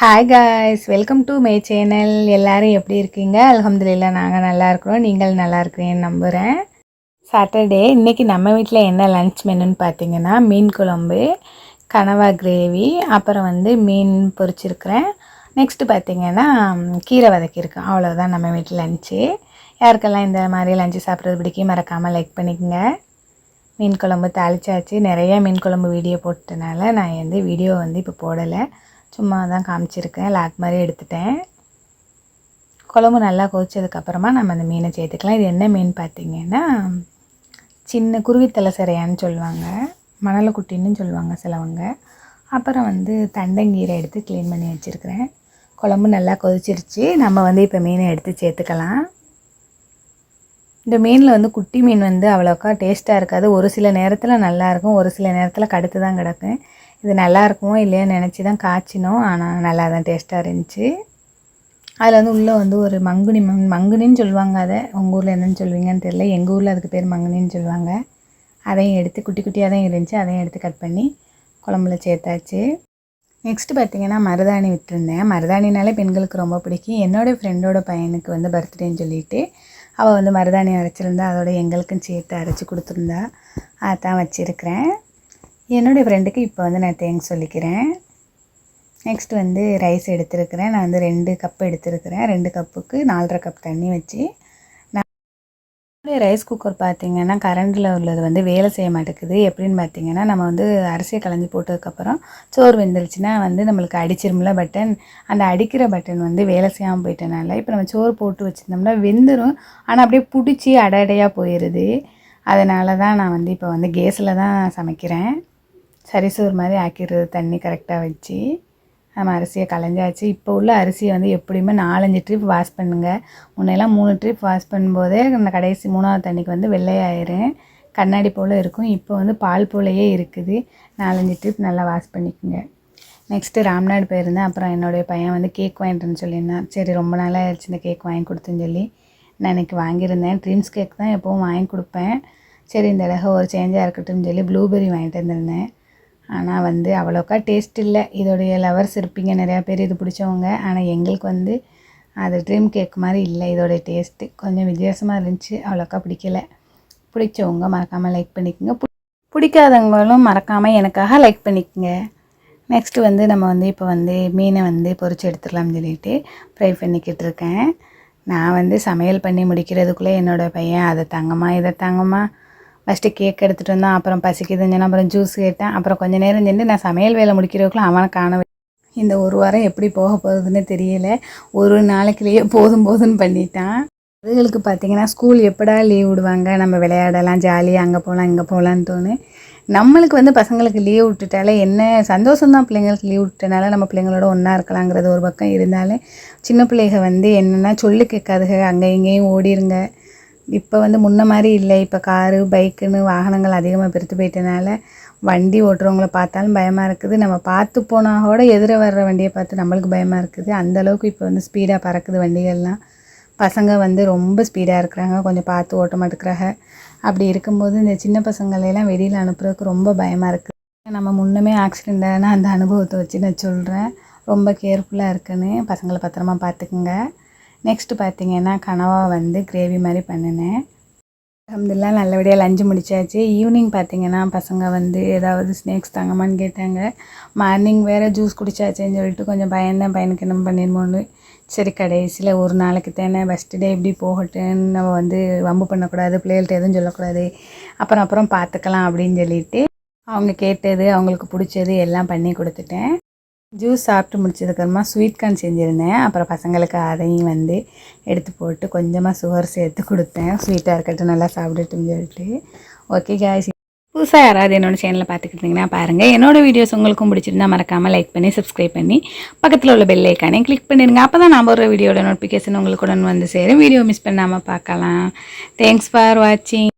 Hi guys welcome to my channel எல்லோரும் எப்படி இருக்கீங்க? அலமதுல்லா நாங்கள் நல்லா இருக்கிறோம். நீங்கள் நல்லா இருக்கிறீங்கன்னு நம்புகிறேன் சாட்டர்டே இன்றைக்கி நம்ம வீட்டில் என்ன லன்ச் மெனுன்னு பார்த்தீங்கன்னா மீன் குழம்பு கனவா கிரேவி அப்புறம் வந்து மீன் பொரிச்சிருக்கிறேன். நெக்ஸ்ட்டு பார்த்தீங்கன்னா கீரை வதக்கியிருக்கேன். அவ்வளோதான் நம்ம வீட்டில் லஞ்சு யாருக்கெல்லாம் இந்த மாதிரி லஞ்சு சாப்பிட்றது பிடிக்கும் மறக்காமல் லைக் பண்ணிக்கோங்க. மீன் குழம்பு தாளிச்சாச்சு. நிறைய மீன் குழம்பு வீடியோ போட்டதுனால நான் வந்து வீடியோ வந்து இப்போ போடலை. சும்மா தான் காமிச்சிருக்கேன் லாக் மாதிரி எடுத்துட்டேன். குழம்பு நல்லா கொதிச்சதுக்கப்புறமா நம்ம அந்த மீனை சேர்த்துக்கலாம். இது என்ன மீன் பார்த்தீங்கன்னா சின்ன குருவித்தலை சிறையான்னு சொல்லுவாங்க. மணலக்குட்டின்னு சொல்லுவாங்க சிலவங்க. அப்புறம் வந்து தண்டங்கீரை எடுத்து க்ளீன் பண்ணி வச்சுருக்கிறேன். குழம்பு நல்லா கொதிச்சிருச்சு. நம்ம வந்து இப்போ மீனை எடுத்து சேர்த்துக்கலாம். இந்த மீனில் வந்து குட்டி மீன் வந்து அவ்வளோக்கா டேஸ்ட்டாக இருக்காது. ஒரு சில நேரத்தில் நல்லாயிருக்கும் ஒரு சில நேரத்தில் கடுத்து தான் கிடக்கும். இது நல்லா இருக்குமோ இல்லையோன்னு நினச்சி தான் காய்ச்சினோம். ஆனால் நல்லா தான் டேஸ்ட்டாக இருந்துச்சு. அதில் வந்து உள்ளே வந்து ஒரு மங்குனி மங் மங்குனின்னு சொல்லுவாங்க அதை. உங்கள் ஊரில் என்னென்னு சொல்லுவீங்கன்னு தெரியல. எங்கள் ஊரில் அதுக்கு பேர் மங்குனின்னு சொல்லுவாங்க. அதையும் எடுத்து குட்டி குட்டியாக தான் இருந்துச்சு. அதையும் எடுத்து கட் பண்ணி குழம்புல சேர்த்தாச்சு. நெக்ஸ்ட் பார்த்திங்கன்னா மருதாணி விட்டுருந்தேன். மருதாணினாலே பெண்களுக்கு ரொம்ப பிடிக்கும். என்னோடய ஃப்ரெண்டோட பையனுக்கு வந்து பர்த்டேன்னு சொல்லிட்டு அவள் வந்து மருதாணி அரைச்சிருந்தா அதோட எங்களுக்கும் சேர்த்து அரைச்சி கொடுத்துருந்தா. அதான் வச்சுருக்கிறேன். என்னுடைய ஃப்ரெண்டுக்கு இப்போ வந்து நான் தேங்க்ஸ் சொல்லிக்கிறேன். நெக்ஸ்ட் வந்து ரைஸ் எடுத்திருக்கிறேன். நான் வந்து ரெண்டு கப் எடுத்துருக்கிறேன். ரெண்டு கப்புக்கு நாலரை கப் தண்ணி வச்சு. நான் ரைஸ் குக்கர் பார்த்திங்கன்னா கரண்டில் உள்ளது வந்து வேலை செய்ய மாட்டேங்குது. எப்படின்னு பார்த்தீங்கன்னா நம்ம வந்து அரிசியை களைஞ்சி போட்டதுக்கப்புறம் சோறு வெந்துருச்சுன்னா வந்து நம்மளுக்கு அடிச்சிரும்ல பட்டன் அந்த அடிக்கிற பட்டன் வந்து வேலை செய்யாமல் போயிட்டனால இப்போ நம்ம சோறு போட்டு வச்சுருந்தோம்னா வெந்துடும் ஆனால் அப்படியே பிடிச்சி அடை அடையாக போயிடுது அதனால தான் நான் வந்து இப்போ வந்து கேஸில் தான் சமைக்கிறேன். சரிசோறு மாதிரி ஆக்கிடுறது தண்ணி கரெக்டாக வச்சு. நம்ம அரிசியை களைஞ்சாச்சு. இப்போ உள்ள அரிசியை வந்து எப்படியுமே நாலஞ்சு ட்ரிப் வாஷ் பண்ணுங்கள் முன்னெல்லாம் மூணு ட்ரிப் வாஷ் பண்ணும்போதே அந்த கடைசி மூணாவது தண்ணிக்கு வந்து வெள்ளையாயிரும். கண்ணாடி போல் இருக்கும். இப்போ வந்து பால் போலையே இருக்குது. நாலஞ்சு ட்ரிப் நல்லா வாஷ் பண்ணிக்கோங்க. நெக்ஸ்ட்டு ராம்நாடு போயிருந்தேன். அப்புறம் என்னுடைய பையன் வந்து கேக் வாங்கிட்டுன்னு சொல்லியிருந்தான். சரி ரொம்ப நாளாக ஆயிடுச்சு இந்த கேக் வாங்கி கொடுத்துன்னு சொல்லி. நான் இன்றைக்கி வாங்கியிருந்தேன். ட்ரீம்ஸ் கேக் தான் எப்போவும் வாங்கி கொடுப்பேன். சரி இந்த தடவை ஒரு சேஞ்சாக இருக்கட்டும்னு சொல்லி ப்ளூபெர்ரி வாங்கிட்டு வந்திருந்தேன். ஆனால் வந்து அவ்வளோக்கா டேஸ்ட் இல்லை. இதோடைய லவர்ஸ் இருப்பீங்க நிறையா பேர் இது பிடிச்சவங்க. ஆனால் எங்களுக்கு வந்து அது ட்ரீம் கேக் மாதிரி இல்லை இதோடைய டேஸ்ட்டு கொஞ்சம் வித்தியாசமாக இருந்துச்சு அவ்வளோக்கா பிடிக்கல. பிடிச்சவங்க மறக்காமல் லைக் பண்ணிக்கோங்க. பிடிக்காதவங்களும் மறக்காமல் எனக்காக லைக் பண்ணிக்கோங்க. நெக்ஸ்ட்டு வந்து நம்ம வந்து இப்போ வந்து மீனை வந்து பொறிச்சு எடுத்துடலாம்னு சொல்லிட்டு ஃப்ரை பண்ணிக்கிட்டு இருக்கேன். நான் வந்து சமையல் பண்ணி முடிக்கிறதுக்குள்ளே என்னோடய பையன் அதை தங்கம்மா இதை தங்கம்மா. ஃபஸ்ட்டு கேக் எடுத்துகிட்டு வந்தான் அப்புறம் பசிக்குதுன்னு அப்புறம் ஜூஸ் கேட்டேன். அப்புறம் கொஞ்ச நேரம் சென்று நான் சமையல் வேலை முடிக்கிறவங்களும் அவனை காணவே இந்த ஒரு வாரம் எப்படி போக போகுதுன்னு தெரியல. ஒரு நாளைக்குள்ளேயே போதும் போதும்னு பண்ணிட்டான். அதுகளுக்கு பார்த்தீங்கன்னா ஸ்கூல் எப்படா லீவ் விடுவாங்க? நம்ம விளையாடலாம் ஜாலியாக அங்கே போகலாம் இங்கே போகலான்னு தோணு நம்மளுக்கு வந்து பசங்களுக்கு லீவ் விட்டுட்டாலே என்ன சந்தோஷம்தான் பிள்ளைங்களுக்கு லீவ் விட்டனால நம்ம பிள்ளைங்களோட ஒன்றா இருக்கலாங்கிறது ஒரு பக்கம் இருந்தாலும் சின்ன பிள்ளைகள் வந்து என்னென்னா சொல்லு கேட்காதுக அங்கே இங்கேயும் ஓடிருங்க. இப்போ வந்து முன்ன மாதிரி இல்லை. இப்போ காரு பைக்குன்னு வாகனங்கள் அதிகமாக பெருத்து போயிட்டனால வண்டி ஓட்டுறவங்கள பார்த்தாலும் பயமாக இருக்குது. நம்ம பார்த்து போனால் கூட எதிர வர்ற வண்டியை பார்த்து நம்மளுக்கு பயமாக இருக்குது. அந்த அளவுக்கு இப்போ வந்து ஸ்பீடாக பறக்குது வண்டிகள்லாம். பசங்க வந்து ரொம்ப ஸ்பீடாக இருக்கிறாங்க. கொஞ்சம் பார்த்து ஓட்ட மாட்டேங்கிறாங்க. அப்படி இருக்கும்போது இந்த சின்ன பசங்களையெல்லாம் வெளியில் அனுப்புறதுக்கு ரொம்ப பயமாக இருக்குது நம்ம முன்னமே ஆக்சிடெண்ட் ஆனால் அந்த அனுபவத்தை வச்சு நான் சொல்கிறேன் ரொம்ப கேர்ஃபுல்லாக இருக்குன்னு பசங்களை பத்திரமா பார்த்துக்குங்க. நெக்ஸ்ட்டு பார்த்தீங்கன்னா கனவா வந்து கிரேவி மாதிரி பண்ணினேன். அப்படிலாம் நல்லபடியாக லஞ்சு முடிச்சாச்சு. ஈவினிங் பார்த்தீங்கன்னா பசங்க வந்து ஏதாவது ஸ்நாக்ஸ் தாங்கம்மான்னு கேட்டாங்க. மார்னிங் வேறு ஜூஸ் குடிச்சாச்சேன்னு சொல்லிட்டு கொஞ்சம் பயந்தேன். பையனுக்கு என்ன பண்ணிடுமோன்னு சரி கடைசியில் ஒரு நாளைக்கு தானே ஃபஸ்ட்டு டே இப்படி போகட்டுன்னு நம்ம வந்து வம்பு பண்ணக்கூடாது பிள்ளைகள்ட்ட எதுவும் சொல்லக்கூடாது. அப்புறம் அப்புறம் பார்த்துக்கலாம் அப்படின்னு சொல்லிட்டு அவங்க கேட்டது அவங்களுக்கு பிடிச்சது எல்லாம் பண்ணி கொடுத்துட்டேன். ஜூஸ் சாப்பிட்டு முடிச்சதுக்கப்புறமா ஸ்வீட் கார்ன் செஞ்சுருந்தேன். அப்புறம் பசங்களுக்கு அதையும் வந்து எடுத்து போட்டு கொஞ்சமாக சுகர் சேர்த்து கொடுத்தேன். ஸ்வீட்டாக இருக்கட்டும் நல்லா சாப்பிட்டுட்டுன்னு சொல்லிட்டு. ஓகே காய்ஸ் புதுசாக யாராவது என்னோடய சேனலில் பார்த்துக்கிட்டிங்கன்னா பாருங்கள் என்னோடய வீடியோஸ் உங்களுக்கும் பிடிச்சிருந்தா மறக்காமல் லைக் பண்ணி சப்ஸ்கிரைப் பண்ணி பக்கத்தில் உள்ள பெல் ஐக்கானே கிளிக் பண்ணிடுங்க. அப்போ தான் நான் ஒரு வீடியோட நோட்டிஃபிகேஷன் உங்களுக்கு உடனே வந்து சேரும். வீடியோ மிஸ் பண்ணாமல் பார்க்கலாம். தேங்க்ஸ் ஃபார் வாட்சிங்